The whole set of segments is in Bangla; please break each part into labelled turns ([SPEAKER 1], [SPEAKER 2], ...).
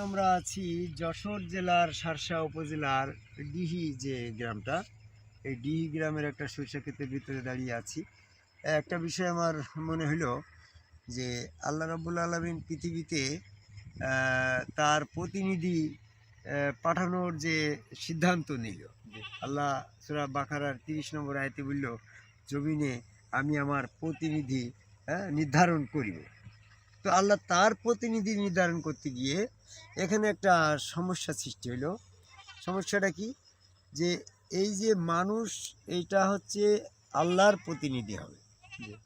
[SPEAKER 1] আমরা আছি যশোর জেলার সারসা উপজেলার ডিহি যে গ্রামটা এই ডিহি গ্রামের একটা সরিষা ক্ষেতের ভিতরে দাঁড়িয়ে আছি। একটা বিষয় আমার মনে হলো যে আল্লাহ রাবুল আলমিন পৃথিবীতে তার প্রতিনিধি পাঠানোর যে সিদ্ধান্ত নিল আল্লাহ সুরা বাখারার তিরিশ নম্বর আয়তে বলল জমিনে আমি আমার প্রতিনিধি হ্যাঁ, নির্ধারণ করিব। তো আল্লাহ তার প্রতিনিধি নির্ধারণ করতে গিয়ে এখানে একটা সমস্যা সৃষ্টি হলো। সমস্যাটা কি? যে এই যে মানুষ এইটা হচ্ছে আল্লাহর প্রতিনিধি হবে।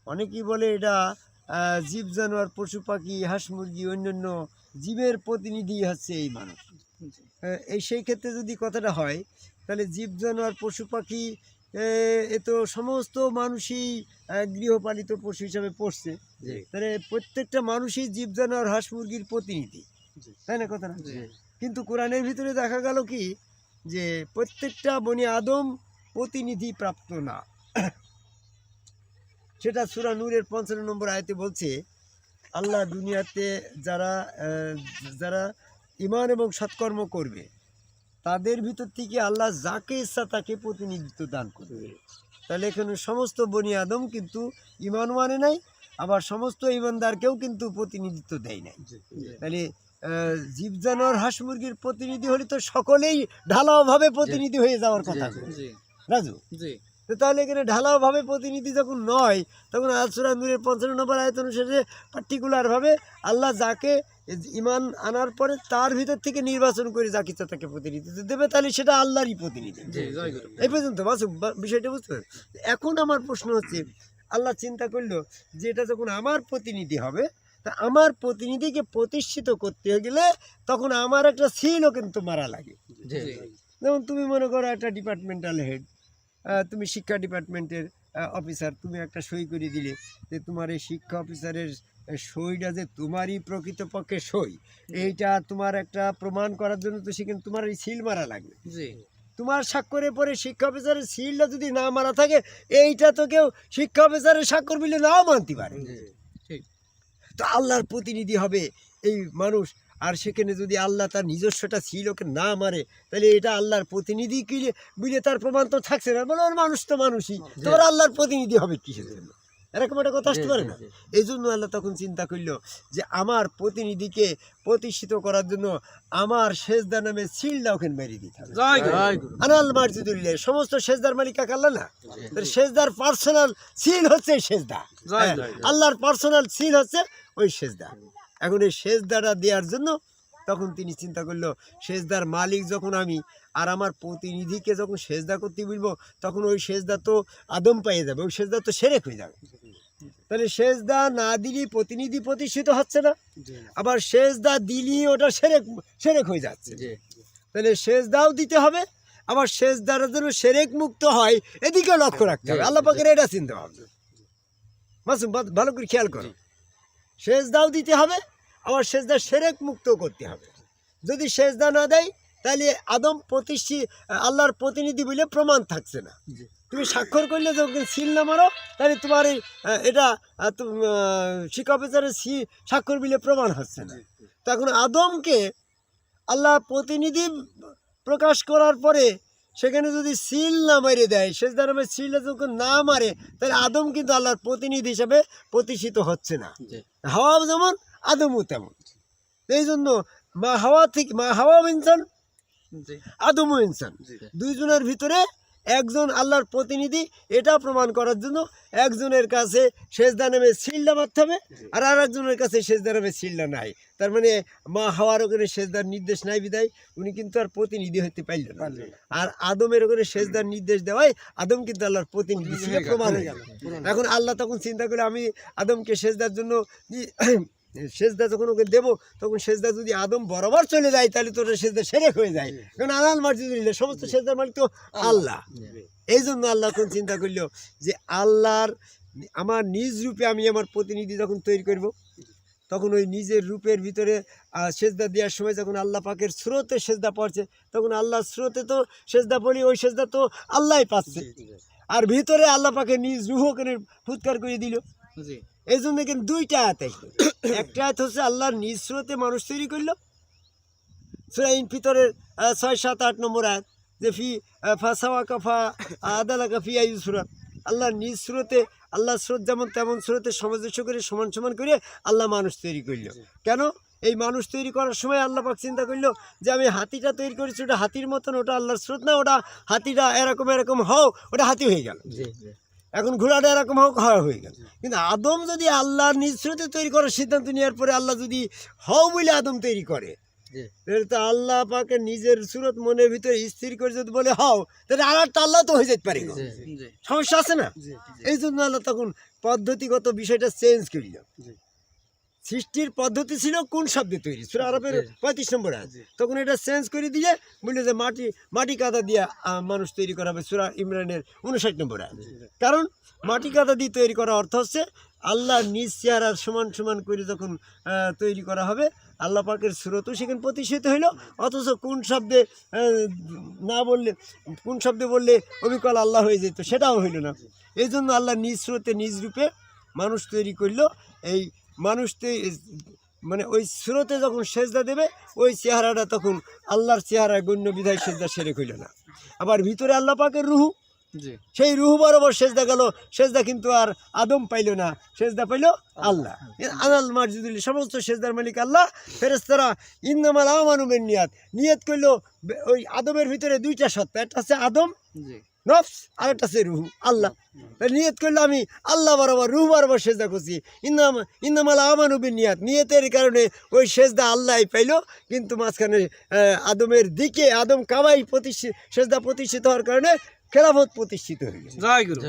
[SPEAKER 1] অনেকেই বলে এটা জীব জানোয়ার পশু পাখি হাঁস মুরগি অন্যান্য জীবের প্রতিনিধি হচ্ছে এই মানুষ। এই সেই ক্ষেত্রে যদি কথাটা হয় তাহলে জীব জানোয়ার পশু পাখি এ, তো সমস্ত মানুষই গৃহপালিত পশু হিসাবে পড়ছে। তাহলে প্রত্যেকটা মানুষই জীব জানোয়ার হাঁস মুরগির প্রতিনিধি। তাই না কথা কিন্তু কোরআনের ভিতরে দেখা গেল কি? যে প্রত্যেকটা বনি আদম প্রতিনিধি প্রাপ্ত না। সেটা সুরা নূরের পঞ্চান্ন নম্বর আয়তে বলছে আল্লাহ দুনিয়াতে যারা যারা ইমান এবং সৎকর্ম করবে তাদের ভিতর থেকে আল্লাহ যাকে ইচ্ছা তাকে প্রতিনিধিত্ব দান করবে। তাহলে এখানে সমস্ত বনি আদম কিন্তু ইমান মানে নাই আবার সমস্ত ইমানদারকেও কিন্তু প্রতিনিধিত্ব দেয় নাই। তাহলে জীব জানোয়ার হাঁস মুরগির প্রতিনিধি হলে তো সকলেই ঢালাওভাবে প্রতিনিধি হয়ে যাওয়ার কথা। রাজু? তো তাহলে এখানে ঢালাওভাবে প্রতিনিধি যখন নয় তখন আলসুরা নূরের পঞ্চান্ন নম্বর আয়ত অনুসারে পার্টিকুলারভাবে আল্লাহ যাকে ইমান আনার পরে তার ভিতর থেকে নির্বাচন করে যাকে ইচ্ছা তাকে প্রতিনিধিত্ব দেবে তাহলে সেটা আল্লাহরই প্রতিনিধি। এই পর্যন্ত বাসু বিষয়টা বুঝতে পারেন এখন আমার প্রশ্ন হচ্ছে আল্লাহ চিন্তা করল যে এটা যখন আমার প্রতিনিধি হবে তা আমার প্রতিনিধিকে প্রতিষ্ঠিত করতে গেলে তখন আমার একটা সিলও কিন্তু মারা লাগে। যেমন তুমি মনে করো একটা ডিপার্টমেন্টাল হেড তুমি শিক্ষা ডিপার্টমেন্টের অফিসার তুমি একটা সই করে দিলে যে তোমার এই শিক্ষা অফিসারের সইটা যে তোমারই প্রকৃতপক্ষে সই এইটা তোমার একটা প্রমাণ করার জন্য তো সেখানে তোমার এই সিল মারা লাগবে। তোমার স্বাক্ষরের পরে শিক্ষা অফিসারের সিলটা যদি না মারা থাকে এইটা তো কেউ শিক্ষা অফিসারের স্বাক্ষর মিলে নাও মানতে পারে। তো আল্লাহর প্রতিনিধি হবে এই মানুষ আর সেখানে যদি আল্লাহ তার নিজস্বটা সিলকে না মারে তাহলে এটা আল্লাহর প্রতিনিধি কি বুঝে তার প্রমাণ তো থাকছে না। বলে ওর মানুষ তো মানুষই। তোর আল্লাহর প্রতিনিধি হবে কিসের জন্য? এরকম একটা কথা আসতে পারে না। এই জন্য আল্লাহ তখন চিন্তা করল যে আমার প্রতিনিধিকে প্রতিষ্ঠিত করার জন্য আমার সেজদা নামে সিলটা ওখানে মেরে দিতে হবে। আনাল মার্জিদুল্লাহ সমস্ত সেজদার মালিক এক আল্লাহ না? তাহলে সেজদার পার্সোনাল সিল হচ্ছে সেজদা। হ্যাঁ, আল্লাহর পার্সোনাল সিল হচ্ছে ওই সেজদা। এখন এই সেজদাটা দেওয়ার জন্য তখন তিনি চিন্তা করল সেজদার মালিক যখন আমি আর আমার প্রতিনিধিকে যখন সেজদা করতে বলব তখন ওই সেজদা তো আদম পাইয়ে যাবে ওই সেজদা তো সেরেক হয়ে যাবে। তাহলে সেজদা না দিলি প্রতিনিধি প্রতিষ্ঠিত হচ্ছে না। আবার সেজদা দিলি ওটা সেরেক সেরেক হয়ে যাচ্ছে। তাহলে সেজদাও দিতে হবে আবার সেজদার যেন সেরেক মুক্ত হয় এদিকে লক্ষ্য রাখতে হবে। আল্লাহ পাকের এটা চিন্তা ভাবনা। মাসুম ভালো করে খেয়াল করো। সেজদাও দিতে হবে আবার সেজদা সেরেক মুক্ত করতে হবে। যদি সেজদা না দেয় তাহলে আদম প্রতিষ্ঠি আল্লাহর প্রতিনিধি বলে প্রমাণ থাকছে না। তুমি স্বাক্ষর করলে যখন সিল না মারো তাহলে তোমার এই এটা শিক্ষা অফিসারের সি স্বাক্ষর বিলে প্রমাণ হচ্ছে না। তো এখন আদমকে আল্লাহ প্রতিনিধি প্রকাশ করার পরে সেখানে যদি সিল না মেরে দেয় সেজদার নামে সিল যখন না মারে তাহলে আদম কিন্তু আল্লাহর প্রতিনিধি হিসাবে প্রতিষ্ঠিত হচ্ছে না। হাওয়া যেমন আদমও তেমন। এই জন্য মা হাওয়া থেকে মা হাওয়া ইনসান আদমও ইনসান। দুইজনের ভিতরে একজন আল্লাহর প্রতিনিধি এটা প্রমাণ করার জন্য একজনের কাছে সেজদা নামে সিলটা মারতে হবে আর আর একজনের কাছে সেজদা নামে সিলটা নাই। তার মানে মা হাওয়ার ওখানে সেজদার নির্দেশ নাই বিদায় উনি কিন্তু আর প্রতিনিধি হতে পারল না। আর আদমের ওখানে সেজদার নির্দেশ দেওয়ায় আদম কিন্তু আল্লাহর প্রতিনিধি ছিল প্রমাণ হয়ে গেল। এখন আল্লাহ তখন চিন্তা করে আমি আদমকে সেজদার জন্য সেজদা যখন ওকে দেবো তখন সেজদা যদি আদম বরাবর চলে যায় তাহলে তো ওটা সেজদা সেরেক হয়ে যায়। কারণ আল্লাহ মার্জিদুল্লাহ সমস্ত সেজদার মালিক তো আল্লাহ। এই জন্য আল্লাহ তখন চিন্তা করল যে আল্লাহর আমার নিজ রূপে আমি আমার প্রতিনিধি যখন তৈরি করব তখন ওই নিজের রূপের ভিতরে সেজদা দেওয়ার সময় যখন আল্লাহ পাকের স্রোতে সেজদা পড়ছে তখন আল্লাহ স্রোতে তো সেজদা পড়ি ওই সেজদা তো আল্লাহই পাচ্ছে। আর ভিতরে আল্লাহ পাকে নিজ রুহ রুহকে ফুৎকার করে দিল। এই জন্য কিন্তু দুইটা আয়াত আসলো একটা আয়াত হচ্ছে আল্লাহর নিজ স্রোতে মানুষ তৈরি করল। সুরা ইন ফিতরের ছয় সাত আট নম্বর আয়াত যে ফি ফাসাওয়া কাফা আদালা কাফি আয়ু সুরাত আল্লাহ নিজ সুরতে আল্লাহ স্রোত যেমন তেমন স্রোতে সামঞ্জস্য করে সমান সমান করে আল্লাহ মানুষ তৈরি করল। কেন? এই মানুষ তৈরি করার সময় আল্লাহ পাক চিন্তা করল যে আমি হাতিটা তৈরি করেছি ওটা হাতির মতন ওটা আল্লাহর স্রোত না ওটা হাতিটা এরকম এরকম হও ওটা হাতি হয়ে গেল। এখন ঘোড়াটা এরকম হোক হওয়া হয়ে গেল। কিন্তু আদম যদি আল্লাহর নিজ স্রোতে তৈরি করার সিদ্ধান্ত নেওয়ার পরে আল্লাহ যদি হও বলে আদম তৈরি করে তো আল্লাহ পাকে নিজের সুরত মনের ভিতরে স্থির করে যদি বলে হও তাহলে আর একটা আল্লাহ তো হয়ে যেতে পারে সমস্যা আছে না? এই জন্য আল্লাহ তখন পদ্ধতিগত বিষয়টা চেঞ্জ করিল। সৃষ্টির পদ্ধতি ছিল কোন শব্দে তৈরি? সুরা আরবের পঁয়ত্রিশ নম্বর আছে তখন এটা চেঞ্জ করে দিয়ে বলল যে মাটি মাটি কাদা দিয়ে মানুষ তৈরি করা হবে। সুরা ইমরানের উনষাট নম্বর আছে কারণ মাটি কাদা দিয়ে তৈরি করা অর্থ হচ্ছে আল্লাহ নিজ চেহারার সমান সমান করে যখন তৈরি করা হবে আল্লাহ পাকের সুরতও সেখানে প্রতিষ্ঠিত হইল। অথচ কোন শব্দে না বললে কোন শব্দে বললে অবিকল আল্লাহ হয়ে যেত সেটাও হইল না। এই জন্য আল্লাহ নিজ স্রোতে নিজ রূপে মানুষ তৈরি করল। এই মানুষ তৈ- মানে ওই স্রোতে যখন সেজদা দেবে ওই চেহারাটা তখন আল্লাহর চেহারায় গণ্য বিধায় সেজদা সেরে হইল না। আবার ভিতরে আল্লাহ পাকের রুহু। সেই রুহু বরাবর সেজদা গেল। সেজদা কিন্তু আর আদম পাইল না সেজদা পাইল আল্লাহ। আনাল মারজুদুল সমস্ত সেজদার মালিক আল্লাহ। ফেরেস্তারা ইন্দামাল আমানুমের নিয়াত। নিয়ত করল ওই আদমের ভিতরে দুইটা সত্তা একটা আছে আদম নফস আর একটা আছে রুহু আল্লাহ। নিয়ত করলে আমি আল্লাহ বরাবর রুহু বরাবর সেজদা করছি। ইন্দাম ইন্নামাল আমানুবিন নিয়াত নিয়তের কারণে ওই সেজদা আল্লাহ পাইলো কিন্তু মাঝখানে আদমের দিকে আদম কাবাই প্রতিষ্ঠিত সেজদা প্রতিষ্ঠিত হওয়ার কারণে খেলাফত প্রতিষ্ঠিত হয়ে গেছে।
[SPEAKER 2] জয় গুরু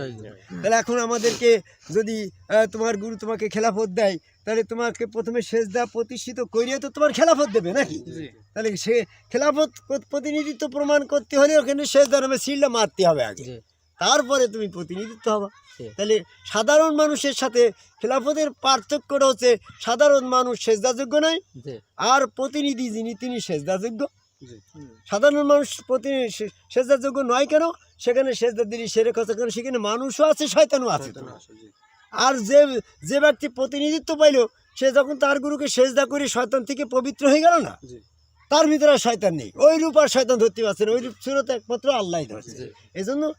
[SPEAKER 1] তাহলে এখন আমাদেরকে যদি আহ, তোমার গুরু তোমাকে খেলাফত দেয় তাহলে তোমাকে প্রথমে সেজদা প্রতিষ্ঠিত করিয়ে তো তোমার খেলাফত দেবে নাকি? তাহলে সে খেলাফত প্রতিনিধিত্ব প্রমাণ করতে হলে ওখানে সেজদা নামে সিলটা মারতে হবে আগে। তারপরে তুমি প্রতিনিধিত্ব হবা। তাহলে সাধারণ মানুষের সাথে খেলাফতের পার্থক্যটা হচ্ছে সাধারণ মানুষ সেজদাযোগ্য নয় আর প্রতিনিধি যিনি তিনি সেজদাযোগ্য। সাধারণ মানুষ প্রতি সে- সেজদাযোগ্য নয় কেন? সেখানে সেজদা দিলি সেরে কথা কেন? সেখানে মানুষও আছে শয়তানও আছে। আর যে যে ব্যক্তি প্রতিনিধিত্ব পাইল সে যখন তার গুরুকে সেজদা করে শয়তান থেকে পবিত্র হয়ে গেল না তার ভিতরে আর শয়তান নেই। ওই রূপ আর শয়তান ধরতে পারছেন ওই রূপ সুরত একমাত্র আল্লাহ ধরছে। এই জন্য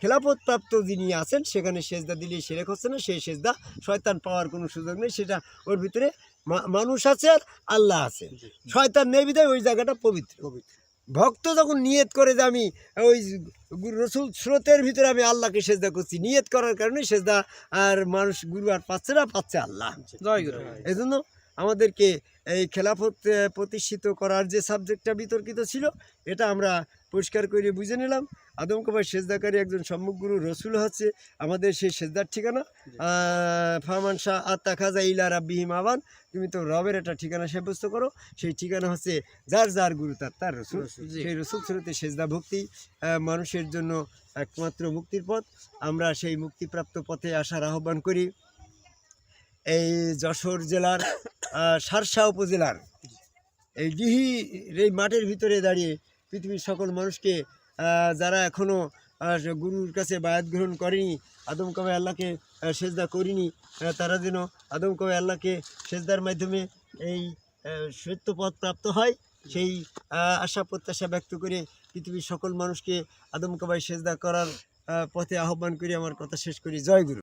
[SPEAKER 1] খেলাফত প্রাপ্ত যিনি আছেন সেখানে সেজদা দিলে সেরেক হচ্ছে না সেই সেজদা শয়তান পাওয়ার কোনো সুযোগ নেই। সেটা ওর ভিতরে মানুষ আছে আর আল্লাহ আছে। শয়তান নেই বিধায় ওই জায়গাটা পবিত্র। ভক্ত যখন নিয়ত করে যে আমি ওই গুরু রসুল স্রোতের ভিতরে আমি আল্লাহকে সেজদা করছি নিয়ত করার কারণে সেজদা আর মানুষ গুরু আর পাচ্ছে না পাচ্ছে আল্লাহ।
[SPEAKER 2] জয় গুরু।
[SPEAKER 1] এই জন্য আমাদেরকে এই খেলাফত প্রতিষ্ঠিত করার যে সাবজেক্টটা বিতর্কিত ছিল এটা আমরা পরিষ্কার করে বুঝে নিলাম। আদম কবার সেজদাকারী একজন সম্মুখ গুরু রসুল হচ্ছে আমাদের সেই সেজদার ঠিকানা। ফারমান শাহ আত্মা খাজা ইলা রাব্বিহিম আবান। তুমি তো রবের একটা ঠিকানা সাব্যস্ত করো। সেই ঠিকানা হচ্ছে যার যার গুরু তার তার রসুল। সেই রসুল স্রোতে সেজদা ভক্তি মানুষের জন্য একমাত্র মুক্তির পথ। আমরা সেই মুক্তিপ্রাপ্ত পথে আসার আহ্বান করি। এই যশোর জেলার সারসা উপজেলার এই ডিহি এই মাঠের ভিতরে দাঁড়িয়ে পৃথিবীর সকল মানুষকে যারা এখনও গুরুর কাছে বায়াত গ্রহণ করেনি, আদম কবে আল্লাহকে সেজদা করিনি তারা যেন আদম কবে আল্লাহকে সেজদার মাধ্যমে এই সত্যপথ সত্য পথ প্রাপ্ত হয়, সেই আশা প্রত্যাশা ব্যক্ত করে পৃথিবীর সকল মানুষকে আদম কবাই সেজদা করার পথে আহ্বান করে, আমার কথা শেষ করি। জয় গুরু।